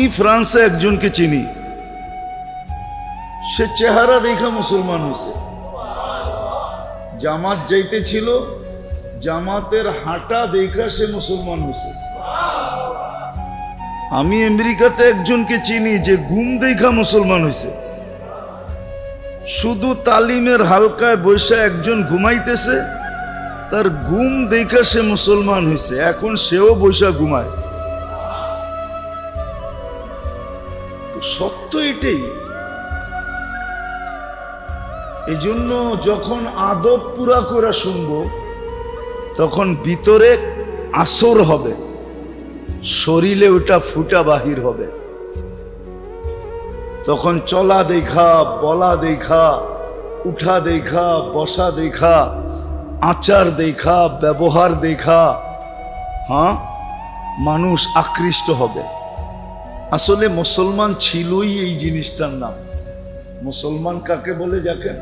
আমি ফ্রান্সে একজনকে চিনি। সে চেহারা দেখা মুসলমান হয়েছে। জামাত যাইতেছিল জামাতের হাঁটা দেখা সে মুসলমান হয়েছে। আমি আমেরিকাতে একজনকে চিনি যে ঘুম দেখা মুসলমান হয়েছে। শুধু তালিমের হালকায় বসে একজন ঘুমাইতেছে, তার ঘুম দেখা সে মুসলমান হয়েছে। এখন সেও বৈশা ঘুমায়। সত্য এটাই। এই জন্য যখন আদব পুরা করে শুনব তখন ভিতরে আসর হবে, শরীরে ওটা ফুটা বাহির হবে। তখন চলা দেখা, বলা দেখা, উঠা দেখা, বসা দেখা, আচার দেখা, ব্যবহার দেখা হ্যাঁ মানুষ আকৃষ্ট হবে। আসলে মুসলমান ছিলই এই জিনিসটার নাম। মুসলমান কাকে বলে যাকে?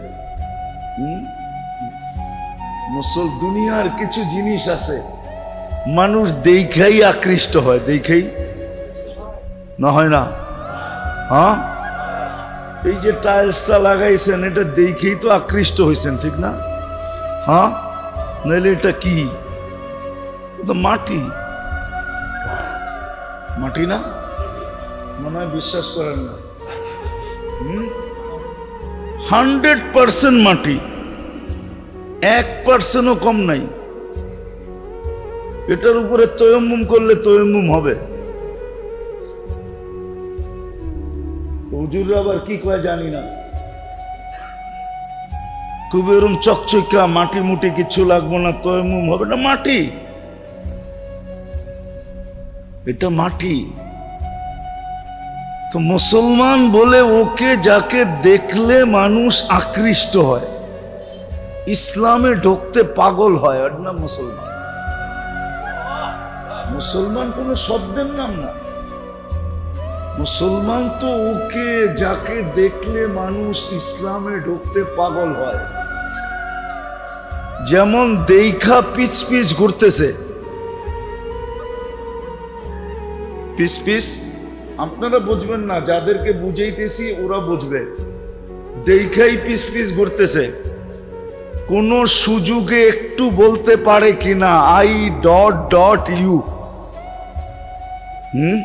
মুসল দুনিয়ার কিছু জিনিস আছে, মানুষ দেখাই আকৃষ্ট হয়। দেখেই না হয় না? হ্যাঁ? এই যে টাইলসটা লাগাইছেন, এটা দেখেই তো আকৃষ্ট হয়েছেন ঠিক না? হ্যাঁ? নাহলে এটা কি? মাটি। মাটি না? মনে হয় বিশ্বাস করেন না। হান্ড্রেড পার্সেন্ট মাটি। এক পার্সেন্টও কম নাই। এটার উপরে তয়ম্মুম করলে তয়ম্মুম হবে। হুজুর আবার কি কয় জানি না। খুব এরম চকচকা মাটি মুটি কিছু লাগবো না তয়ম্মুম হবে না মাটি। এটা মাটি। তো মুসলমান বলে ওকে যাকে দেখলে মানুষ আকৃষ্ট হয়, ইসলামে ঢুকতে পাগল হয়, ওর নাম মুসলমান। মুসলমান কোনো শব্দের নাম না। মুসলমান তো ওকে যাকে দেখলে মানুষ ইসলামে ঢুকতে পাগল হয়। যেমন দেইখা পিচ পিচ ঘুরতেছে। পিস পিস আপনারা বুঝবেন না, যাদেরকে বুঝাইতেছি ওরা বুঝবে। দেখাই পিস পিস ঘুরতেছে। কোন সুযোগে একটু বলতে পারে কিনা? আই ডট ডট ইউ হুম?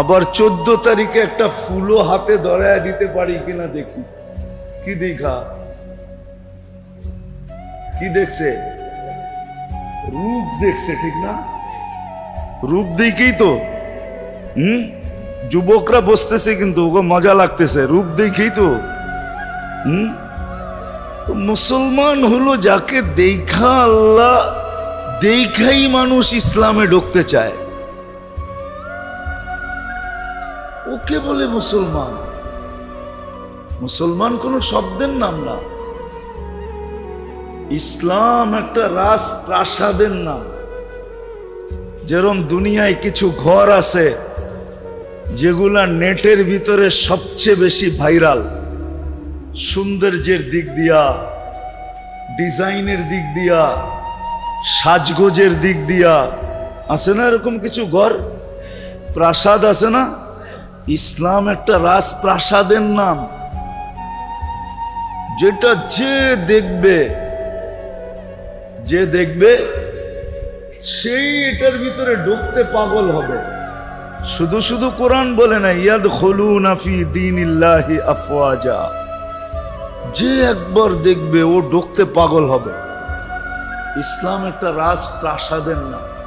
আবার চোদ্দ তারিখে একটা ফুলও হাতে ধরায় দিতে পারি কিনা দেখি। কি দেখা কি দেখছে? রূপ দেখছে, ঠিক না? রূপ দেখেই তো। হুম? যুবকরা বসতেছে কিন্তু ওকে মজা লাগতেছে, রূপ দেখেই তো। হুম? তো মুসলমান হলো যাকে দেখা আল্লাহ, দেখাই মানুষ ইসলামে ঢুকতে চায়। ওকে বলে মুসলমান। মুসলমান কোনো শব্দের নাম না। ইসলাম একটা রাজ প্রাসাদের নাম। যেরম দুনিয়ায় কিছু ঘর আছে যেগুলা নেটের ভিতরে সবচেয়ে বেশি ভাইরাল। সৌন্দর্যের দিক দিয়া, ডিজাইনের দিক দিয়া, সাজগোজের দিক দিয়া। আছে না এরকম কিছু ঘর? প্রাসাদ আছে না? ইসলাম একটা রাজপ্রাসাদের নাম। যেটা যে দেখবে যে দেখবে, সেই এটার ভিতরে ঢুকতে পাগল হবে। শুধু শুধু কোরআন বলে না ইয়াদ খলু নাফি দিন যে একবার দেখবে ও ঢুকতে পাগল হবে। ইসলাম একটা রাজ প্রাসাদের নাম।